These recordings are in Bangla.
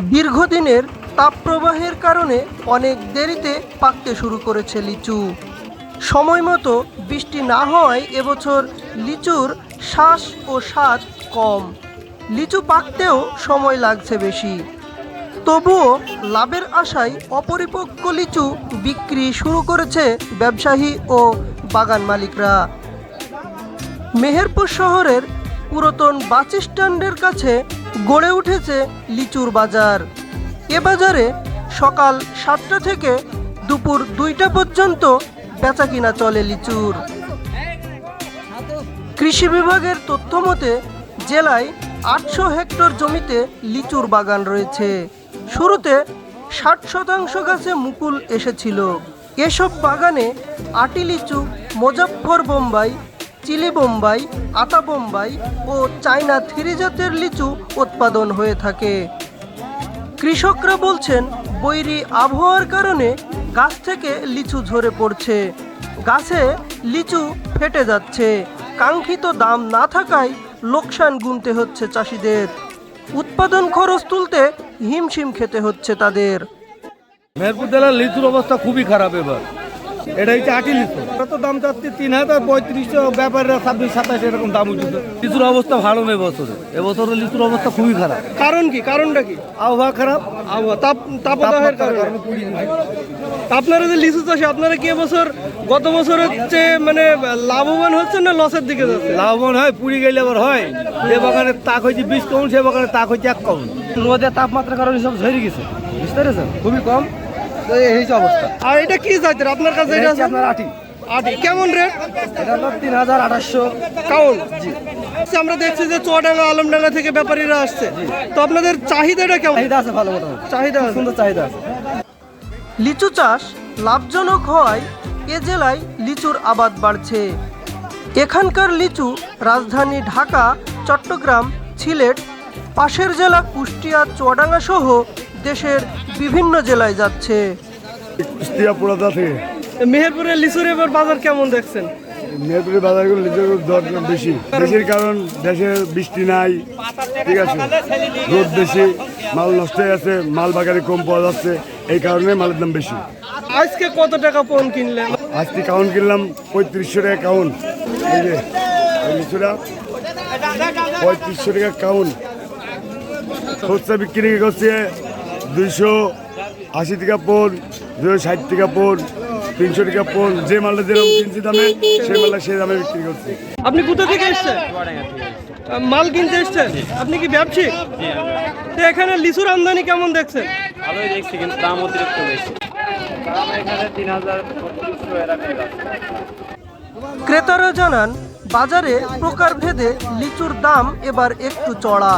দীর্ঘদিনের তাপপ্রবাহের কারণে অনেক দেরিতে পাকতে শুরু করেছে লিচু। সময় মতো বৃষ্টি না হওয়ায় এবছর লিচুর শ্বাস ও স্বাদ কম। লিচু পাকতেও সময় লাগছে বেশি। তবুও লাভের আশায় অপরিপক্ক লিচু বিক্রি শুরু করেছে ব্যবসায়ী ও বাগান মালিকরা। মেহেরপুর শহরের পুরাতন বাস স্ট্যান্ডের কাছে গড়ে উঠেছে লিচুর বাজার। এ বাজারে সকাল সাতটা থেকে দুপুর দুইটা পর্যন্ত বেচাকিনা চলে লিচুর। কৃষি বিভাগের তথ্য মতে, জেলায় আটশো হেক্টর জমিতে লিচুর বাগান রয়েছে। শুরুতে ষাট শতাংশ গাছে মুকুল এসেছিল। এসব বাগানে আটি লিচু, মোজাফফর বোম্বাই চিলি বোম্বাই, আতা বোম্বাই ও চায়না থ্রি জাতের লিচু উৎপাদন হয়ে থাকে। কৃষকরা বলছেন, বৈরী আবহাওয়ার কারণে গাছ থেকে লিচু ঝরে পড়ছে। গাছে লিচু ফেটে যাচ্ছে। কাঙ্ক্ষিত দাম না থাকায় লোকসান গুনতে হচ্ছে চাষিদের। উৎপাদন খরচ তুলতে হিমশিম খেতে হচ্ছে তাদের। মেহেরপুর জেলার লিচুর অবস্থা খুবই খারাপ এবার। এটা হচ্ছে আটি লিচু এটা তো দাম চাচ্ছি তিন হাজার পঁয়ত্রিশশো ব্যাপারীরা ছাব্বিশ সাতাশ এরকম দাম উঠেছে। লিচুর অবস্থা ভালো নেই এবছরে। এবছরের লিচুর অবস্থা খুবই খারাপ। কারণ কি? কারণটা কি? আবহাওয়া খারাপ। আবহাওয়া তাপ তাপদাহের কারণে। আপনারা যে লিচু চাষি আপনারা কি এবছর গত বছরের চেয়ে মানে লাভবান হচ্ছেন না লসের দিকে যাচ্ছে লাভবান হয় পুরি গেলে আবার হয়। যে বাগানের তাক হয়েছে বিশ কাউন সে বাগানের তাক হয়েছে এক নদীর তাপমাত্রার কারণে সব ঝরে গেছে। বুঝতে পেরেছেন? খুবই কম। এই হচ্ছে অবস্থা। আর এটা কি জাতের? আপনার কাছে এটা আছে আপনার আটি। আটি। কেমন রেট? এটা হলো তিন হাজার আঠাশশো। কাউন জি। আমরা দেখছি যে চুয়াডাঙ্গা আলমডাঙ্গা থেকে ব্যাপারীরা আসছে। তো আপনাদের চাহিদাটা কেমন? চাহিদা আছে ভালো মোটামুটি। চাহিদা আছে। সুন্দর চাহিদা আছে। লিচু চাষ লাভজনক হওয়ায় এ জেলায় লিচুর আবাদ বাড়ছে। এখানকার লিচু রাজধানী ঢাকা চট্টগ্রাম সিলেট পাশের জেলা কুষ্টিয়া চুয়াডাঙ্গা সহ দেশের বিভিন্ন জেলায় যাচ্ছে। কুষ্টিয়া পুরাদা থেকে। মেহেরপুরের লিচুর এবার বাজার কেমন দেখছেন? মেহেরপুরের বাজারগুলো লিচুর দর বেশি। বেশির কারণ দেশে বৃষ্টি নাই ঠিক আছে? রোদ বেশি মাল নষ্ট হয়ে গেছে মাল বাগানে কম পাওয়া যাচ্ছে এই কারণে মালের দাম বেশি। আজকে কত টাকা পণ কিনলেন? আজকে কাউন কিনলাম পঁয়ত্রিশশো টাকা কাউন। এই যে লিচুটা পঁয়ত্রিশশো টাকা কাউন। খুচরা বিক্রি করছে দুইশো আশি টাকা পোন দুশো ষাট টাকা পোন তিনশো টাকা পোন যে মালটা যেরকম কিনছি দামে সেই মালটা সেই দামে বিক্রি করছে। আপনি কোথা থেকে এসছেন? মাল কিনতে এসছেন? আপনি কি ব্যবসায়িক তো এখানে লিচুর আমদানি কেমন দেখছেন? ভালোই দেখছি কিন্তু দাম অতিরিক্ত বেশি। দাম এখানে তিন হাজার বত্রিশশো এরকম যাচ্ছে ক্রেতারা জানান বাজারে প্রকারভেদে লিচুর দাম এবার একটু চড়া।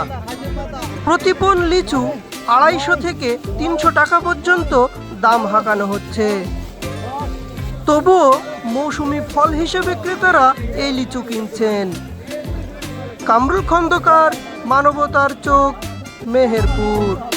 প্রতিপন লিচু আড়াইশো থেকে তিনশো টাকা পর্যন্ত দাম হাঁকানো হচ্ছে। তবুও মৌসুমি ফল হিসেবে ক্রেতারা এই লিচু কিনছেন। কামরুল খন্দকার, মানবতার চোখ, মেহেরপুর।